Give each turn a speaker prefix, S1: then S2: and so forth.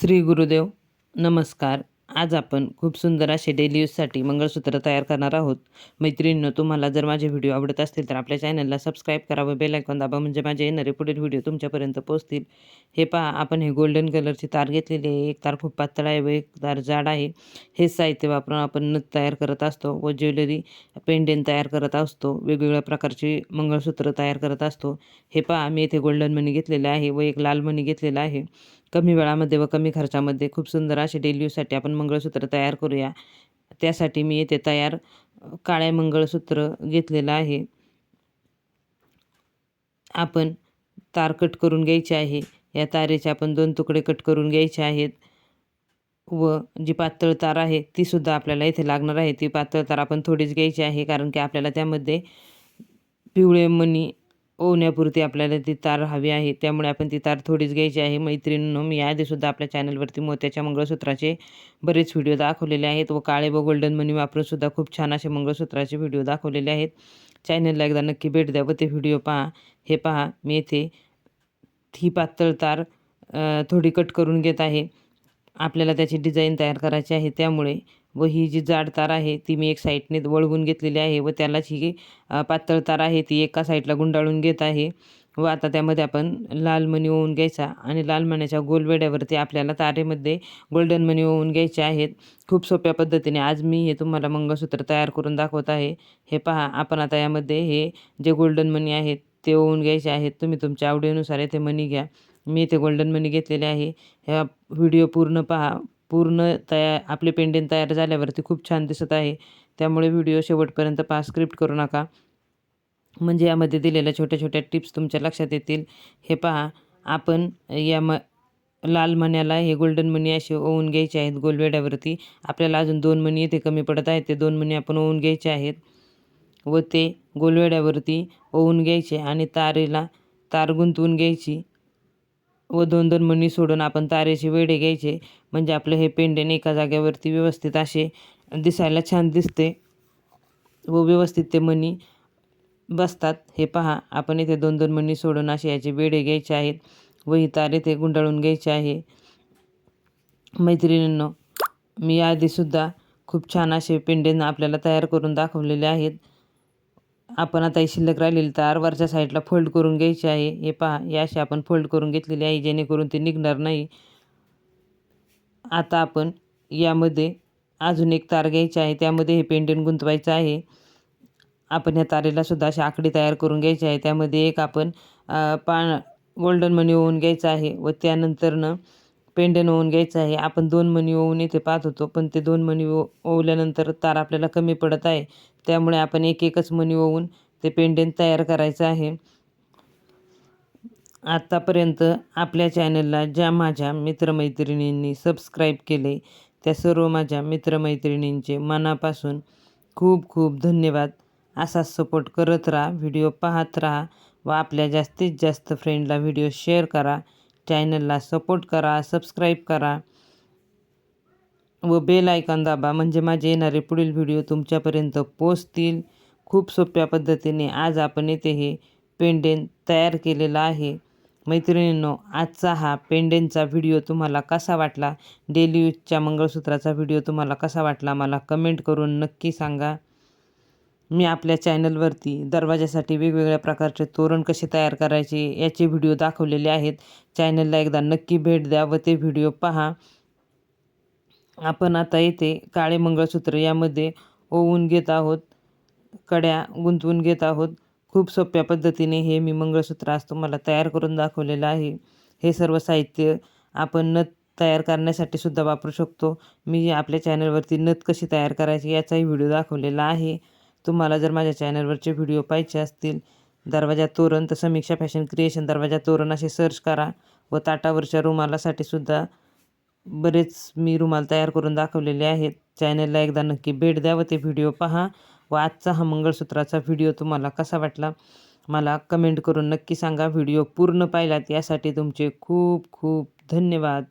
S1: श्री गुरुदेव नमस्कार. आज आपण खूप सुंदर असे डेली यूजसाठी मंगळसूत्र तयार करणार आहोत. मैत्रिणींनो तुम्हाला जर माझे व्हिडिओ आवडत असतील तर आपल्या चॅनलला सबस्क्राईब करा व बेल आयकॉन दाबा म्हणजे माझे येणारे पुढील व्हिडिओ तुमच्यापर्यंत पोहोचतील. हे पहा आपण हे गोल्डन कलरची तार घेतलेली आहे. एक तार खूप पातळ आहे व एक तार जाड आहे. हे साहित्य वापरून आपण नथ तयार करत असतो व ज्वेलरी पेंडेंट तयार करत असतो. वेगवेगळ्या प्रकारची मंगळसूत्र तयार करत असतो. हे पहा मी येथे गोल्डन मनी घेतलेले आहे व एक लाल मनी घेतलेला आहे. कमी वेळामध्ये व कमी खर्चामध्ये खूप सुंदर असे डेली यूजसाठी आपण मंगळसूत्र तयार करूया. त्यासाठी मी येथे तयार काळे मंगळसूत्र घेतलेलं आहे. आपण तार कट करून घ्यायचे आहे. या तारेचे आपण दोन तुकडे कट करून घ्यायचे आहेत. व जी पातळ तार आहे तीसुद्धा आपल्याला इथे लागणार आहे. ती पातळ तार आपण थोडीच घ्यायची आहे कारण की आपल्याला त्यामध्ये पिवळे मणी ओवण्यापुरती आपल्याला ती तार हवी आहे. त्यामुळे आपण ती तार थोडीच घ्यायची आहे. मैत्रिणींनो मी आधीसुद्धा आपल्या चॅनलवरती मोत्याच्या मंगळसूत्राचे बरेच व्हिडिओ दाखवलेले आहेत व काळे व गोल्डन मनी वापरूनसुद्धा खूप छान असे मंगळसूत्राचे व्हिडिओ दाखवलेले आहेत. चॅनलला एकदा नक्की भेट द्या व ते व्हिडिओ पहा. हे पहा मी येथे ही पातळ तार थोडी कट करून घेत आहे. आपल्याला त्याची डिझाईन तयार करायची आहे. त्यामुळे व ही जी जाड तार आहे ती मी एक साईडने वळवून घेतलेली आहे व त्यालाच ही पातळ तार आहे ती एका साईडला गुंडाळून घेत आहे. व आता त्यामध्ये आपण लाल मणी ओवून घ्यायचा आणि लाल मण्याच्या गोलवेड्यावरती आपल्याला तारेमध्ये गोल्डन मणी ओवून घ्यायचे आहेत. खूप सोप्या पद्धतीने आज मी हे तुम्हाला मंगळसूत्र तयार करून दाखवत आहे. हे पहा आपण आता यामध्ये हे जे गोल्डन मणी आहेत ते ओवून घ्यायचे आहेत. तुम्ही तुमच्या आवडीनुसार येथे मणी घ्या. मी इथे गोल्डन मनी घेतलेले आहे. ह्या व्हिडिओ पूर्ण पहा. पूर्ण तया आपले पेंडिंग तयार झाल्यावरती खूप छान दिसत आहे. त्यामुळे व्हिडिओ शेवटपर्यंत पहा स्क्रिप्ट करू नका. म्हणजे यामध्ये दिलेल्या छोट्या छोट्या टिप्स तुमच्या लक्षात येतील. हे पहा आपण या म लाल मण्याला हे गोल्डन मनी असे ओवून घ्यायचे आहेत गोलवेड्यावरती आपल्याला अजून दोन मणी येथे कमी पडत आहेत. ते दोन मणी आपण ओवून घ्यायचे आहेत. व ते गोलवेड्यावरती ओवून घ्यायचे आणि तारेला तार गुंतवून घ्यायची. व दोन दोन मणी सोडून आपण तारेचे वेडे घ्यायचे. म्हणजे आपलं हे पेंडेन एका जागेवरती व्यवस्थित असे दिसायला छान दिसते. व व्यवस्थित ते मणी बसतात. हे पहा आपण इथे दोन दोन मणी सोडून असे याचे वेडे घ्यायचे आहेत. व ही तार इथे गुंडाळून घ्यायचे आहे. मैत्रिणींनो मी आधीसुद्धा खूप छान असे पेंडेन आपल्याला तयार करून दाखवलेले आहेत. आपण आता ही शिल्लक राहिलेली तार वरच्या साईडला फोल्ड करून घ्यायची आहे. हे पहा या अशी आपण फोल्ड करून घेतलेली आहे जेणेकरून ते निघणार नाही. आता आपण यामध्ये अजून एक तार घ्यायची आहे त्यामध्ये हे पेंडंट गुंतवायचं आहे. आपण ह्या तारेला सुद्धा अशी आकडी तयार करून घ्यायची आहे. त्यामध्ये एक आपण पा गोल्डन मनी ओवून घ्यायचं आहे व त्यानंतरनं पेंडन ओवून घ्यायचं आहे. आपण दोन मणी ओवून इथे पाहत होतो पण ते दोन मणी ओ ओवल्यानंतर तार आपल्याला कमी पडत आहे. त्यामुळे आपण एक एकच मणी ओवून ते पेंडन तयार करायचं आहे. आत्तापर्यंत आपल्या चॅनलला ज्या माझ्या मित्रमैत्रिणींनी सबस्क्राईब केले त्या सर्व माझ्या मित्रमैत्रिणींचे मनापासून खूप खूप धन्यवाद. असाच सपोर्ट करत राहा व्हिडिओ पाहत राहा व आपल्या जास्तीत जास्त फ्रेंडला व्हिडिओ शेअर करा. चॅनलला सपोर्ट करा सबस्क्राईब करा व बेल आयकॉन दाबा. म्हणजे माझे येणारे पुढील व्हिडिओ तुमच्यापर्यंत पोचतील खूप सोप्या पद्धतीने आज आपण येथे हे पेंडेंट तयार केलेला आहे. मैत्रिणींनो आजचा हा पेंडेंटचा व्हिडिओ तुम्हाला कसा वाटला? डेली यूजच्या मंगळसूत्राचा व्हिडिओ तुम्हाला कसा वाटला? मला कमेंट करून नक्की सांगा. मी आपल्या चॅनलवरती दरवाजासाठी वेगवेगळ्या प्रकारचे तोरण कसे तयार करायचे याचे व्हिडिओ दाखवलेले आहेत. चॅनलला एकदा नक्की भेट द्या व ते व्हिडिओ पहा. आपण आता येथे काळे मंगळसूत्र यामध्ये ओवून घेत आहोत. कड्या गुंतवून घेत आहोत. खूप सोप्या पद्धतीने हे मी मंगळसूत्र आज तुम्हाला तयार करून दाखवलेलं आहे. हे सर्व साहित्य आपण नथ तयार करण्यासाठी सुद्धा वापरू शकतो. मी आपल्या चॅनलवरती नथ कशी तयार करायची याचाही व्हिडिओ दाखवलेला आहे. तुम्हाला जर माझ्या चॅनलवरचे व्हिडिओ पाहिजे असतील दरवाजा तोरण तर समीक्षा फॅशन क्रिएशन दरवाजा तोरण असे सर्च करा व ताटावरच्या रुमालासाठी सुद्धा बरेच मी रुमाल तयार करून दाखवलेले आहेत. चॅनलला एकदा नक्की भेट द्या व ते व्हिडिओ पहा व आजचा हा मंगळसूत्राचा व्हिडिओ तुम्हाला कसा वाटला मला कमेंट करून नक्की सांगा. व्हिडिओ पूर्ण पाहिलात यासाठी तुमचे खूप खूप धन्यवाद.